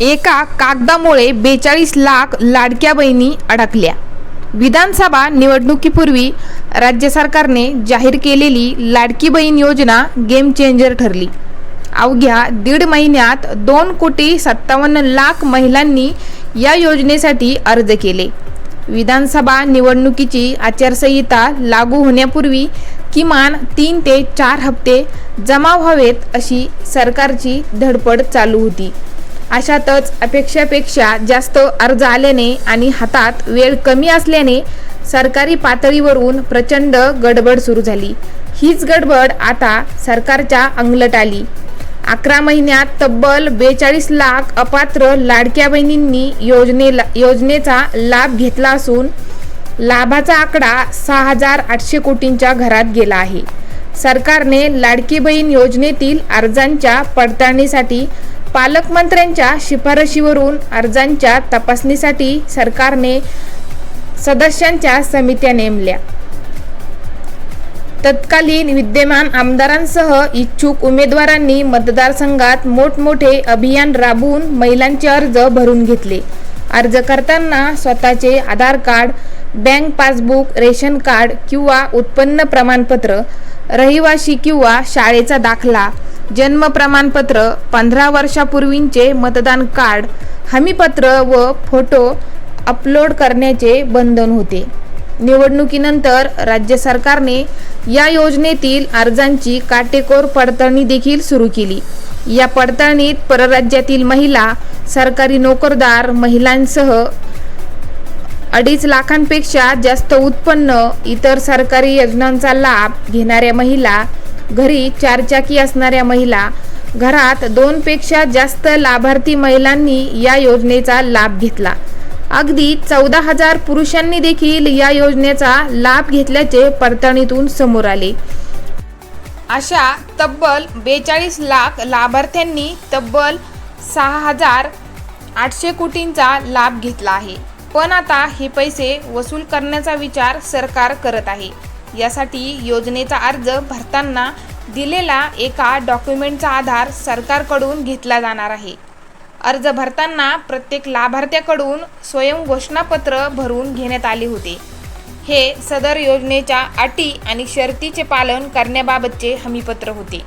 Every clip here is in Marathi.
एका कागदामुळे बेचाळीस लाख लाडक्या बहिणी अडकल्या. विधानसभा निवडणुकीपूर्वी राज्य सरकारने जाहीर केलेली लाडकी बहीण योजना गेम चेंजर ठरली. अवघ्या दीड महिन्यात दोन कोटी सत्तावन्न लाख महिलांनी या योजनेसाठी अर्ज केले. विधानसभा निवडणुकीची आचारसंहिता लागू होण्यापूर्वी किमान तीन ते चार हप्ते जमा व्हावेत अशी सरकारची धडपड चालू होती. अशातच अपेक्षापेक्षा जास्त अर्ज आल्याने आणि हातात वेळ कमी असल्याने सरकारी पातळीवरून प्रचंड गडबड सुरू झाली. हीच गडबड आता सरकारच्या अंगलट आली. अकरा महिन्यात तब्बल बेचाळीस लाख अपात्र लाडक्या बहिणींनी योजनेला योजनेचा लाभ घेतला असून लाभाचा आकडा सहा हजार आठशे कोटींच्या घरात गेला आहे. सरकारने लाडकी बहीण योजनेतील अर्जांच्या पडताळणीसाठी पालकमंत्र्यांच्या शिफारशीवरून अर्जांच्या तपासणीसाठी सरकारने सदस्यांच्या समित्या नेमल्या. तत्कालीन विद्यमान आमदारांसह इच्छुक उमेदवारांनी मतदारसंघात मोठमोठे अभियान राबवून महिलांचे अर्ज भरून घेतले. अर्ज करताना स्वतःचे Aadhaar card bank passbook ration card किंवा उत्पन्न प्रमाणपत्र रहिवाशी किंवा शाळेचा दाखला जन्म प्रमाणपत्र पंधरा वर्षापूर्वींचे मतदान कार्ड हमीपत्र व फोटो अपलोड करण्याचे बंधन होते. निवडणुकीनंतर राज्य सरकारने या योजनेतील अर्जांची काटेकोर पडताळणी देखील सुरू केली. या पडताळणीत परराज्यातील महिला सरकारी नोकरदार महिलांसह अडीच लाखांपेक्षा जास्त उत्पन्न इतर सरकारी योजनांचा लाभ घेणाऱ्या महिला घरी चारचाकी असणाऱ्या महिला घरात दोनपेक्षा जास्त लाभार्थी महिलांनी या योजनेचा लाभ घेतला. अगदी चौदा हजार पुरुषांनी देखील या योजनेचा लाभ घेतल्याचे पडताळणीतून समोर आले. अशा तब्बल बेचाळीस लाख लाभार्थ्यांनी तब्बल सहा हजार आठशे कोटींचा लाभ घेतला आहे. पण आता हे पैसे वसूल करण्याचा विचार सरकार करत आहे. यासाठी योजनेचा अर्ज भरताना दिलेला एका डॉक्युमेंटचा आधार सरकारकडून घेतला जाणार आहे. अर्ज भरताना प्रत्येक लाभार्थ्याकडून स्वयं घोषणापत्र भरून घेण्यात आले होते. हे सदर योजनेच्या अटी आणि शर्तीचे पालन करण्याबाबतचे हमीपत्र होते.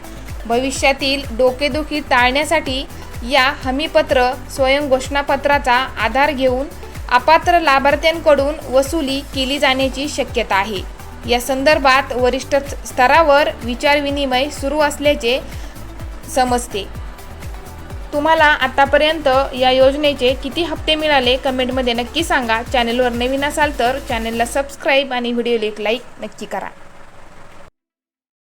भविष्यातील डोकेदुखी टाळण्यासाठी या हमीपत्र स्वयं घोषणापत्राचा आधार घेऊन अपात्र लाभार्थ्यांकडून वसुली केली जाण्याची शक्यता आहे. या संदर्भात वरिष्ठ स्तरावर विचारविनिमय सुरू असल्याचे समजते. तुम्हाला आतापर्यंत या योजनेचे किती हप्ते मिळाले कमेंटमध्ये नक्की सांगा. चॅनलवर नवीन असाल तर चॅनलला सबस्क्राईब आणि व्हिडिओला एक लाईक नक्की करा.